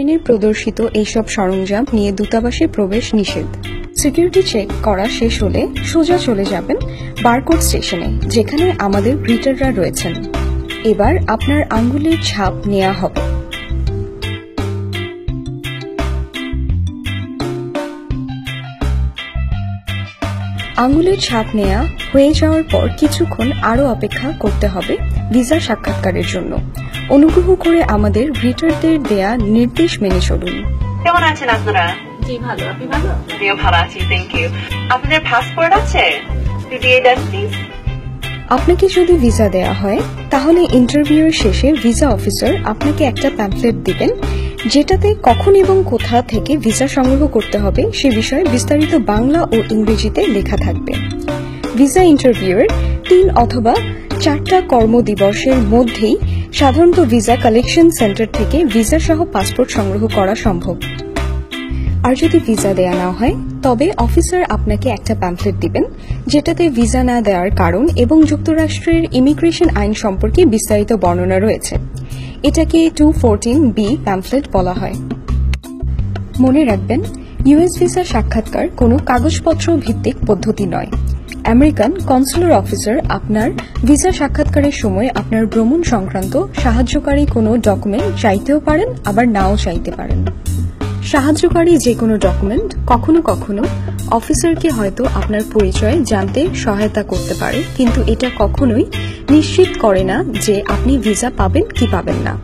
স্ক্রিনে প্রদর্শিত এইসব সরঞ্জাম নিয়ে দূতাবাসে প্রবেশ নিষেধ। সিকিউরিটি চেক করা শেষ হলে সোজা চলে যাবেন বারকোড স্টেশনে, যেখানে আমাদের গ্রিটাররা রয়েছেন। এবার আপনার আঙ্গুলের ছাপ নেওয়া হবে। আঙ্গুলের ছাপ নেয়া হয়ে যাওয়ার পর কিছুক্ষণ আরও অপেক্ষা করতে হবে ভিসা সাক্ষাৎকারের জন্য। অনুগ্রহ করে আমাদের ভিটারদের দেয়া নির্দেশ মেনে চলুন। কেমন আছেন আপনারা জি ভালো। আপনি ভালো? আমিও ভালো আছি থ্যাংক ইউ আপনাদের পাসপোর্ট আছে? দিয়ে দেন প্লিজ আপনাকে যদি ভিসা দেয়া হয়, তাহলে ইন্টারভিউয়ের শেষে ভিসা অফিসার আপনাকে একটা প্যাম্পলেট দিবেন, যেটাতে কখন এবং কোথা থেকে ভিসা সংগ্রহ করতে হবে সে বিষয়ে বিস্তারিত বাংলা ও ইংরেজিতে লেখা থাকবে। ভিসা ইন্টারভিউয়ের তিন অথবা চারটা কর্মদিবসের মধ্যেই সাধারণত ভিসা কালেকশন সেন্টার থেকে ভিসা সহ পাসপোর্ট সংগ্রহ করা সম্ভব। আর যদি ভিসা দেয়া না হয়, তবে অফিসার আপনাকে একটা প্যাম্পলেট দিবেন, যেটাতে ভিসা না দেওয়ার কারণ এবং যুক্তরাষ্ট্রের ইমিগ্রেশন আইন সম্পর্কে বিস্তারিত বর্ণনা রয়েছে। এটাকে টু ফোরটিন বি প্যাম্পলেট বলা হয়। মনে রাখবেন ইউএস ভিসা সাক্ষাৎকার কোনো কাগজপত্র ভিত্তিক পদ্ধতি নয়। আমেরিকান কনসুলার অফিসার আপনার ভিসা সাক্ষাৎকারের সময় আপনার ভ্রমণ সংক্রান্ত সাহায্যকারী কোনো ডকুমেন্ট চাইতেও পারেন, আবার নাও চাইতে পারেন। সাহায্যকারী যে কোনো ডকুমেন্ট কখনো কখনো অফিসারকে হয়তো আপনার পরিচয় জানতে সহায়তা করতে পারে, কিন্তু এটা কখনোই নিশ্চিত করে না যে আপনি ভিসা পাবেন কি পাবেন না।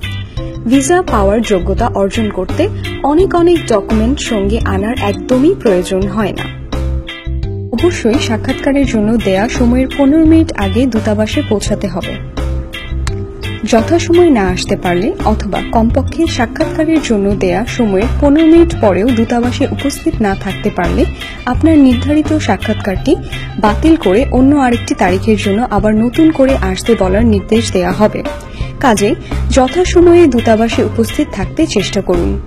ভিসা পাওয়ার যোগ্যতা অর্জন করতে অনেক অনেক ডকুমেন্ট সঙ্গে আনার একদমই প্রয়োজন হয় না। অবশ্যই সাক্ষাৎকারের জন্য দেয়া সময়ের পনেরো মিনিট আগে দূতাবাসে পৌঁছাতে হবে। যথাসময় না আসতে পারলে অথবা কমপক্ষে সাক্ষাৎকারের জন্য দেয়া সময়ের পনেরো মিনিট পরেও দূতাবাসে উপস্থিত না থাকতে পারলে আপনার নির্ধারিত সাক্ষাৎকারটি বাতিল করে অন্য আরেকটি তারিখের জন্য আবার নতুন করে আসতে বলার নির্দেশ দেয়া হবে। কাজে যথাসময়ে দূতাবাসে উপস্থিত থাকতে চেষ্টা করুন।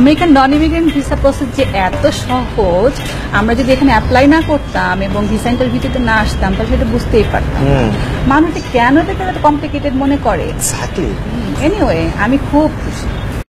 American non immigrant visa process যে এত সহজ আমরা যদি এখানে অ্যাপ্লাই না করতাম এবং ভিসা ইন্টারভিউতে না আসতাম তাহলে সেটা বুঝতেই পারতাম মানুষ কেন এটাকে কমপ্লিকেটেড মনে করে? এনিওয়ে আমি খুব খুশি।